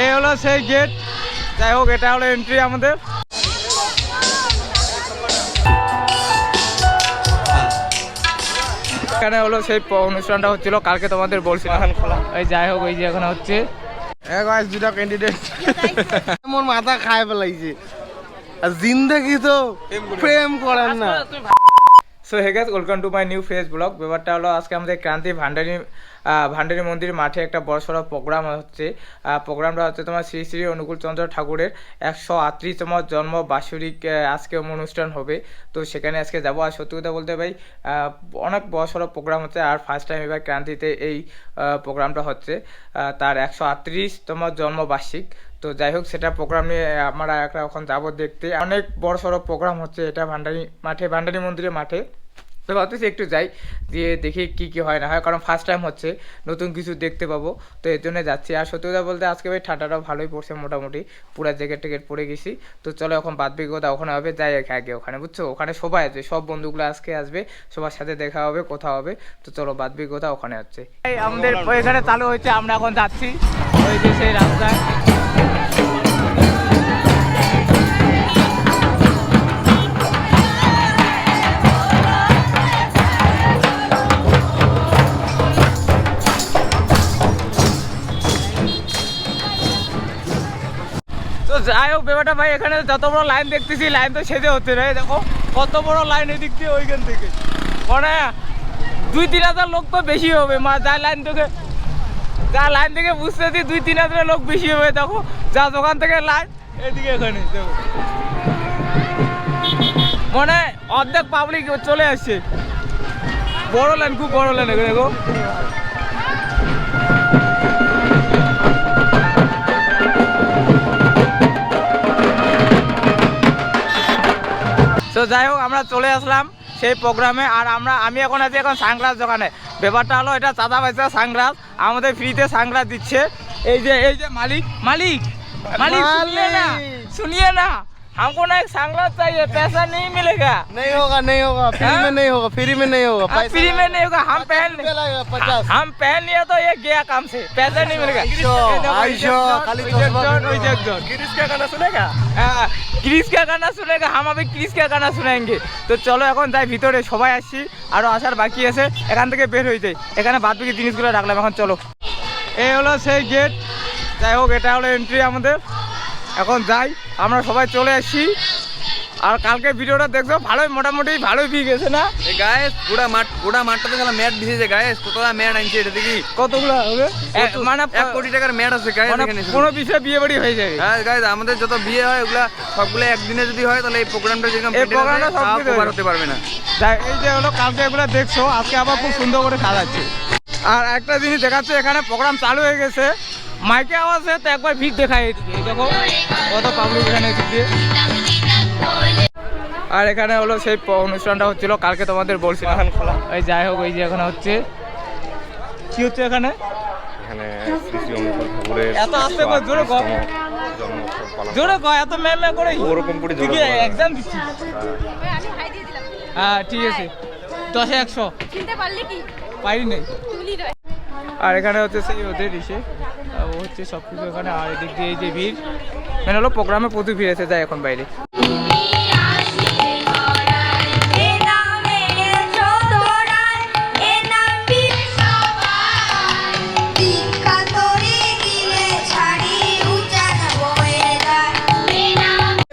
এই হলো সেই গেট যাই হোক এটা হলো এন্ট্রি আমাদের। এখানে হলো সেই অনুষ্ঠানটা হচ্ছিল কালকে তোমাদের বলছিলাম। এই যাই হোক ওই যে এখানে হচ্ছে। দুটা ক্যান্ডিডেট মোর মাথা খায় ফেলাইছে আর জিন্দগি তো প্রেম করেন না। So hey guys welcome to my new face blog ব্যাপারটা হলো আজকে আমাদের ক্রান্তি ভান্ডারি ভান্ডারি মন্দির মাঠে একটা বড়সড় প্রোগ্রাম হচ্ছে। প্রোগ্রামটা হচ্ছে তোমার শ্রী শ্রী অনুকূলচন্দ্র ঠাকুরের একশো আটত্রিশতম জন্ম আহ, আজকে অনুষ্ঠান হবে। তো সেখানে আজকে যাব। আর সত্যি কথা বলতে ভাই অনেক বড়সড় প্রোগ্রাম হচ্ছে। আর ফার্স্ট টাইম এবার ক্রান্তিতে এই প্রোগ্রামটা হচ্ছে। তার একশো আটত্রিশতম জন্মবার্ষিক তো যাই হোক সেটা প্রোগ্রাম নিয়ে আমরা একটা এখন যাব দেখতে। অনেক বড় সড়ো প্রোগ্রাম হচ্ছে এটা ভান্ডারি মাঠে ভান্ডারি মন্দিরের মাঠে। তো ভাবতেছি একটু যাই দিয়ে দেখি কি কি হয় না হয়, কারণ ফার্স্ট টাইম হচ্ছে, নতুন কিছু দেখতে পাবো। তো এর জন্য যাচ্ছি। আর সত্যি কথা বলতে আজকে ভাই ঠান্ডাটাও ভালোই পড়ছে মোটামুটি, পুরো জ্যাকেট টেকেট পরে গেছি। তো চলো এখন বাদ কোথাও, ওখানে হবে, যাই আগে ওখানে, বুঝছ? ওখানে সবাই আছে সব বন্ধুগুলো আজকে আসবে, সবার সাথে দেখা হবে কোথাও হবে। তো চলো বাদ কোথাও, ওখানে হচ্ছে। আমাদের এখানে চালু হচ্ছে আমরা এখন যাচ্ছি। ওই যে সেই রাস্তায়। যাই হোক ব্যাপারটা ভাই, এখানে যত বড় লাইন দেখতেছি লাইন তো সেজে হচ্ছে না দেখো, কত বড় লাইন এদিক দিয়ে ওইখান থেকে। মানে দুই তিন হাজার লোক তো বেশি হবে। মা, যা লাইন থেকে যা লাইন থেকে বুঝতেছি দুই তিন হাজার লোক বেশি হবে। দেখো, যা দোকান থেকে লাইন এদিকে এখানে, দেখো। মানে অর্ধেক পাবলিক চলে আসছে। বড় লাইন খুব বড় লাইন এখানে, দেখো। তো যাই হোক আমরা চলে আসলাম সেই প্রোগ্রামে। আর আমরা আমি এখন আছি এখন সানগ্লাস দোকানে। ব্যাপারটা হলো এটা চাঁদা পাইছে সানগ্লাস। আমাদের ফ্রিতে সানগ্লাস দিচ্ছে। এই যে এই যে মালিক মালিক মালিক না শুনিয়ে না। हमको ना एक सांगला चाहिए पैसा नहीं मिलेगा। नहीं होगा नहीं होगा फ्री में नहीं होगा फ्री में नहीं होगा फ्री में नहीं होगा हम पहन पचास। हम पहन लिया तो ये गया काम से पैसा नहीं मिलेगा। का गाना सुनेगा? ক্রিস কে গানা শুনে হাম আমি ক্রিস কে গানা শুনাইঙ্গে তো চলো এখন যাই ভিতরে সবাই আসছি আরও আসার বাকি আছে এখান থেকে বের হয়ে যাই। এখানে বাদ বাকি জিনিসগুলো রাখলাম এখন চলো। এই হলো সেই গেট যাই হোক এটা হলো এন্ট্রি আমাদের। এখন যাই আমরা সবাই চলে আসি। আর কালকে ভিডিওটা দেখছ ভালোই মোটামুটি ভালোই ভিড় গেছে না? গায়েস পুরা মাঠ পুরা মাঠটাতে খেলা ম্যাট ভিজেছে গায়েস কতটা ম্যাট আনছে এটা দেখি। কতগুলো হবে? মানে এক কোটি টাকার ম্যাট আছে গায়েস। কোনো বিষয়ে বিয়ে বাড়ি হয়ে যাবে। হ্যাঁ গাইস আমাদের যত বিয়ে হয় ওগুলা সবগুলো একদিনে যদি হয় তাহলে এই প্রোগ্রামটা যেরকম এই প্রোগ্রামটা সব হতে পারবে না। এই যে হলো কালকে এগুলো দেখছ আজকে আবার খুব সুন্দর করে সাজাচ্ছে। আর একটা জিনিস দেখাচ্ছে এখানে প্রোগ্রাম চালু হয়ে গেছে। মাইকে আওয়াজে তো একবার ভিড় দেখায় এদিকে দেখো কত পাবলিক এখানে দিয়ে আর এখানে হলো সেই অনুষ্ঠানটা হচ্ছিল কালকে তোমাদের বলছিলাম। এই যাই হোক এই যে এখানে হচ্ছে। কি হচ্ছে এখানে? এখানে এত আস্তে করে জোরে কর। 128 জন্মোৎসব পালন। জোরে কয় এত ম্যাম ম্যাম করে ওরকম করে জোরে এক্সাম দিচ্ছিস আমি হাই দিয়ে দিলাম। হ্যাঁ ঠিক আছে। দশে একশো। চিনতে পারলে কি? পারি নেই। আর এখানে হচ্ছে সেই ওদের ইসে ও হচ্ছে সব কিছু এখানে আর এদিক দিয়ে এই যে ভিড়। মানে হলো প্রোগ্রামে প্রচুর ভিড় এসে যায় এখন বাইরে।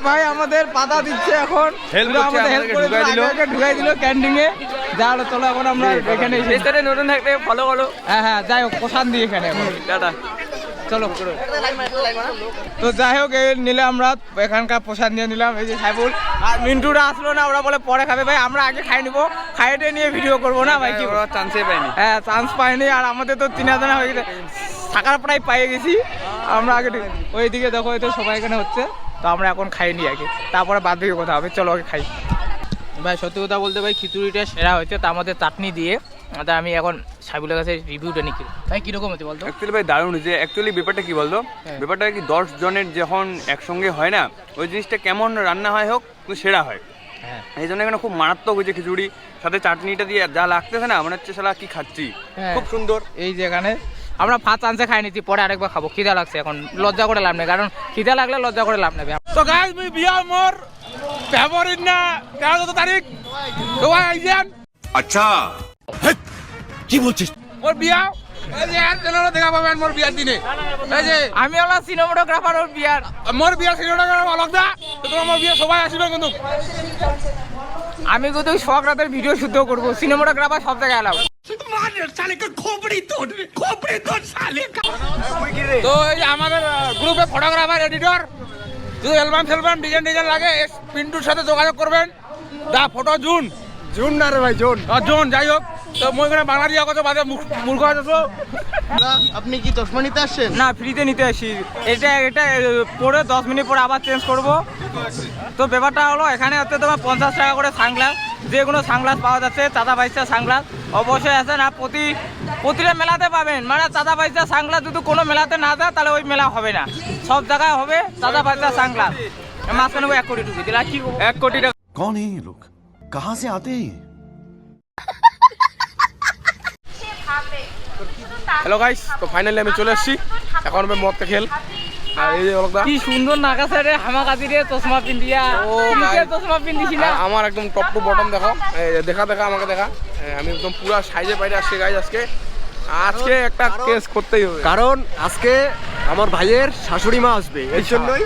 ভাই আমাদের পাতা দিচ্ছে এখন। আমাদের আমাদেরকে করে দিল। ঢুকাই দিল ক্যান্টিনে। যা চলো এখন আমরা এখানে এসে নতুন থাকতে ফলো করো। হ্যাঁ হ্যাঁ যাই হোক প্রসাদ দিই এখানে টাটা। চলো। তো যাই হোক নিলে আমরা এখানকার প্রসাদ নিয়ে নিলাম। এই যে সাইবুল আর মিন্টুরা আসলো না ওরা বলে পরে খাবে। ভাই আমরা আগে খাই নিবো। খাইটে নিয়ে ভিডিও করব না ভাই কি চান্সই পাইনি হ্যাঁ চান্স পাইনি আর আমাদের তো তিন হাজার হয়ে গেছে। থাকার প্রায় পেয়ে গেছি। আমরা আগে ওইদিকে দেখো এই তো সবাই এখানে হচ্ছে। তো আমরা এখন খাইনি আগে। তারপরে বাদ দিকে কথা হবে। চলো আগে খাই। ভাই সত্যি কথা বলতে ভাই খিচুড়িটা সেরা হয়েছে তা আমাদের চাটনি দিয়ে। তা আমি এখন সাইবুলের কাছে রিভিউটা নিচ্ছি। ভাই কীরকম হচ্ছে বলতো? অ্যাকচুয়ালি ভাই দারুণ যে অ্যাকচুয়ালি ব্যাপারটা কি বলতো? হ্যাঁ। ব্যাপারটা কি দশ জনের যখন একসঙ্গে হয় না ওই জিনিসটা কেমন রান্না হয় হোক কিন্তু সেরা হয়। হ্যাঁ। এই জন্য এখানে খুব মারাত্মক হয়েছে খিচুড়ি। সাথে চাটনিটা দিয়ে যা লাগতেছে না মনে হচ্ছে শালা কি খাচ্ছি। হ্যাঁ। খুব সুন্দর। এই যে এখানে আমরা ফার্স্ট চান্সে খাই নিচ্ছি পরে আরেকবার খাব। খিদা লাগছে এখন লজ্জা করে লাভ নেই কারণ খিদা লাগলে লজ্জা করে লাভ নেবে। তো গাইজ বিয়া মোর ফেব্রুয়ারির না তেরো তারিখ। তোমার আইজান আচ্ছা। কি বলছিস? ওর বিয়া? আমি হলো সিনেমাটোগ্রাফার বিয়া কিন্তু। আমি রাতের ভিডিও শুদ্ধ করব সিনেমাটোগ্রাফার সব জায়গায় এলাম আমাদের গ্রুপে ফটোগ্রাফার এডিটর যদি অ্যালবাম ফেলবাম ডিজাইন ডিজাইন লাগে এই পিন্টুর সাথে যোগাযোগ করবেন। দা ফটো জুন। জুন না রে ভাই জুন। জুন যাই হোক। তো মই এখানে বাংলা দিয়া কথা বাদে মূর্খ- আছো। আপনি কি চশমা নিতে আসছেন? না ফ্রিতে নিতে আসি। এটা এটা পরে দশ মিনিট পরে আবার চেঞ্জ করব। তো ব্যাপারটা হলো এখানে হচ্ছে তোমার পঞ্চাশ টাকা করে সানগ্লাস। যে কোনো সানগ্লাস পাওয়া যাচ্ছে চাঁদা বাইশটা সানগ্লাস। অবশ্যই আছে না প্রতি প্রতিটা মেলাতে পাবেন। মানে চাঁদা পয়সা সাংলা যদি কোনো মেলাতে না যায় তাহলে ওই মেলা হবে না। সব জায়গায় হবে চাঁদা পয়সা সাংলা। মাঝখানে এক কোটি ঢুকে দিলা কি এক কোটি টাকা। কন লোক? কাহা সে আতে হ্যালো গাইস তো ফাইনালি আমি চলে আসছি। এখন আমি মদ খেল। আর কি সুন্দর নাগা সাইডে হামাকাজি রে চশমা পিন্ডিয়া ও চশমা পিন্ডিছি না। আমার একদম টপ টু বটম দেখো। দেখা দেখা আমাকে দেখা। আমি একদম পুরো সাইজে বাইরে আসছি গাইজ আজকে। আজকে একটা কেস করতেই হবে। কারণ আজকে আমার ভাইয়ের শাশুড়ি মা আসবে এর জন্যই।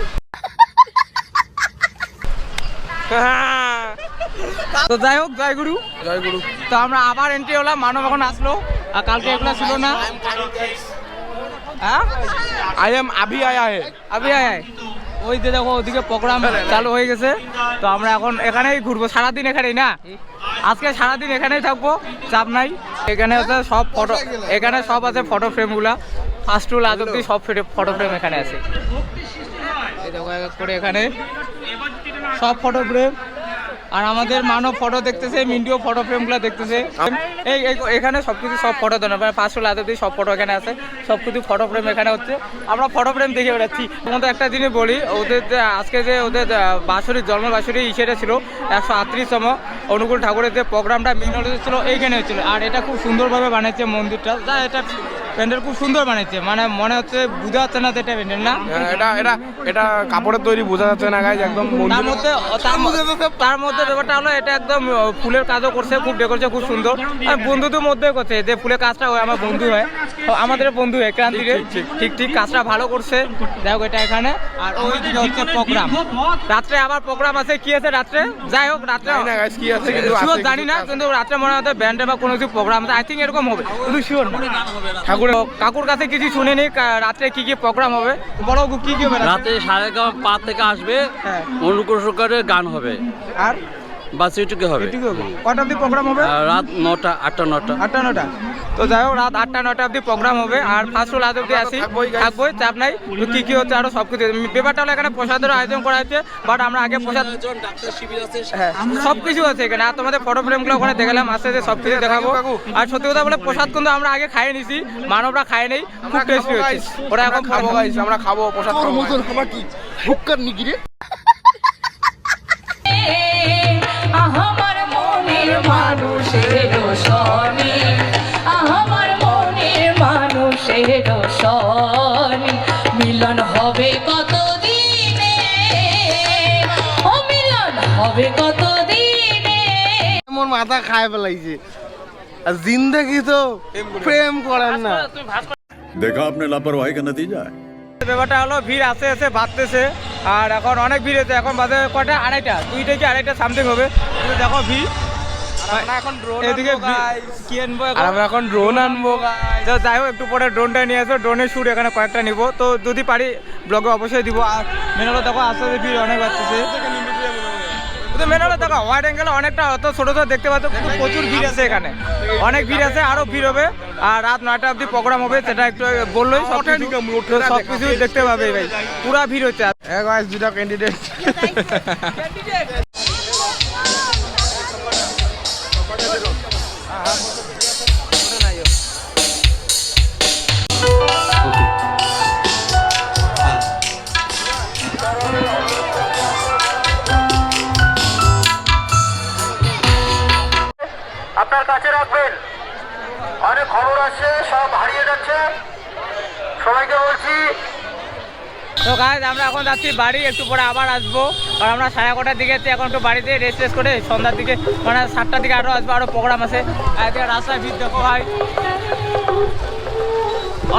তো যাই হোক জয় গুরু। জয় গুরু। তো আমরা আবার এন্ট্রি হলাম মানব এখন আসলো আর কালকে এগুলো ছিল না। হ্যাঁ? আই এম আভি আয়া হে আবি আয় আয়। ওই যে দেখো ওদিকে প্রোগ্রাম চালু হয়ে গেছে। তো আমরা এখন এখানেই ঘুরবো সারাদিন এখানেই না? আজকে সারাদিন এখানেই থাকব, চাপ নাই। এখানে হচ্ছে সব ফটো এখানে সব আছে ফটো ফ্রেমগুলা ফার্স্ট টু লাস্ট অব্দি সব ফটো ফ্রেম এখানে আছে। করে এখানে। সব ফটো ফ্রেম আর আমাদের মানব ফটো দেখতেছে মিন্ডিও ফটো ফ্রেমগুলো দেখতেছে। এই এখানে সব কিছু সব ফটো দেন মানে পাঁচশো লাখ অব্দি সব ফটো এখানে আছে সব কিছু ফটো ফ্রেম এখানে হচ্ছে। আমরা ফটো ফ্রেম দেখে বেড়াচ্ছি। তোমাদের একটা জিনিস বলি ওদের যে আজকে যে ওদের আহ, বাঁশরীর জন্ম বাঁশরীর ইসেটা ছিল একশো আটত্রিশতম। অনুকূল ঠাকুরের যে প্রোগ্রামটা মেন ছিল এইখানে হচ্ছিল আর এটা খুব সুন্দরভাবে বানিয়েছে মন্দিরটা। যা এটা প্যান্ডেল খুব সুন্দর বানিয়েছে মানে মনে হচ্ছে বোঝা যাচ্ছে না যে এটা প্যান্ডেল না? হ্যাঁ, এটা এটা এটা কাপড়ের তৈরি বোঝা যাচ্ছে না গাইজ একদম তার মধ্যে তার মধ্যে তার মধ্যে ব্যাপারটা হলো এটা একদম ফুলের কাজও করছে খুব ডেকোরেশন খুব সুন্দর। আর বন্ধুদের মধ্যে করছে যে ফুলের কাজটা হয় আমার বন্ধু হয়। তো আমাদের বন্ধু হয় ক্রান্তিকে। ঠিক ঠিক কাজটা ভালো করছে। দেখো এটা এখানে। আর ওই দিকে হচ্ছে প্রোগ্রাম। রাত্রে আবার প্রোগ্রাম আছে কি আছে রাত্রে? যাই হোক রাত্রে কি আছে, কিন্তু জানি না কিন্তু রাত্রে মনে হয় ব্যান্ডে বা কোনো কিছু প্রোগ্রাম আছে। আই থিঙ্ক এরকম হবে কিন্তু শিওর ঠাকুর কাকুর কাছে কিছু শুনিনি রাত্রে কি কি প্রোগ্রাম হবে? বড় কি কি হবে? রাতে সাড়ে পাঁচ থেকে আসবে। হ্যাঁ। অনুকূল সরকারের গান হবে। আর? বাস এটুকু হবে। এটুকু হবে। কটা অব্দি প্রোগ্রাম হবে? রাত নটা আটটা নটা। আটটা নটা। তো যাই হোক রাত আটটা নটা অব্দি প্রোগ্রাম হবে। আর ফার্স্ট লাস্ট অব্দি আসি। থাকবোই চাপ নাই। তো কি কি হচ্ছে আরও সব কিছু। ব্যাপারটা হলো এখানে প্রসাদের আয়োজন করা হয়েছে বাট আমরা আগে প্রসাদ হ্যাঁ সব কিছু আছে এখানে। আর তোমাদের ফটো ফ্রেমগুলো ওখানে দেখালাম আস্তে আস্তে সব কিছু দেখাবো। আর সত্যি কথা বলে প্রসাদ কিন্তু আমরা আগে খাইয়ে নিছি। মানবরা খায় নেই খুব টেস্টি হচ্ছে ওরা এখন খাব আমরা খাব প্রসাদ খাব খাবার কি? হুক্কার নিগিরে? আমার মিলন হবে আমার মাথা খায় ফেলাইছে। আর জিন্দগি তো প্রেম করার না। দেখো আপনি লাপরওয়াহি দিয়ে যায়? ব্যাপারটা হলো ভিড় আসে এসে ভাবতেছে। আর এখন অনেক ভিড় হচ্ছে এখন বাজে কটা? আড়াইটা দুইটা কি আড়াইটা সামথিং হবে। দেখো ভিড়। এখন ড্রোন আনব আর আমরা এখন ড্রোন আনব। তো যাই হোক একটু পরে ড্রোনটা নিয়ে আসো ড্রোনের শুট এখানে কয়েকটা নিব। তো যদি পারি ব্লগে অবশ্যই দিব। আর মেন হলো দেখো আস্তে আস্তে ভিড় অনেক বাড়তেছে। কিন্তু মেন হলো দেখো ওয়াইড অ্যাঙ্গেলে অনেকটা অত ছোট ছোট দেখতে পাচ্ছ কিন্তু প্রচুর ভিড় আছে এখানে। অনেক ভিড় আছে আরও ভিড় হবে। আর রাত নয়টা অবধি প্রোগ্রাম হবে সেটা একটু বললোই। সব কিছু দেখতে পাবে ভাই। পুরা ভিড় হচ্ছে। হ্যাঁ গাইজ দুটা ক্যান্ডিডেট আপনার তো কাজ আমরা এখন যাচ্ছি বাড়ি, একটু পরে আবার আসব। কারণ আমরা সাড়ে এগারোটার দিকে এখন একটু বাড়িতে রেস্ট রেস্ট করে সন্ধ্যার দিকে মানে সাতটার দিকে আরও আসব আরও প্রোগ্রাম আছে। আর রাস্তায় ভিড়, দেখো ভাই।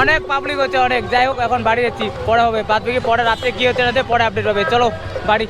অনেক পাবলিক হচ্ছে, অনেক। যাই হোক, এখন বাড়ি যাচ্ছি, পরে হবে। বাদ পরে রাত্রে কী হচ্ছে না পরে আপডেট হবে। চলো, বাড়ি।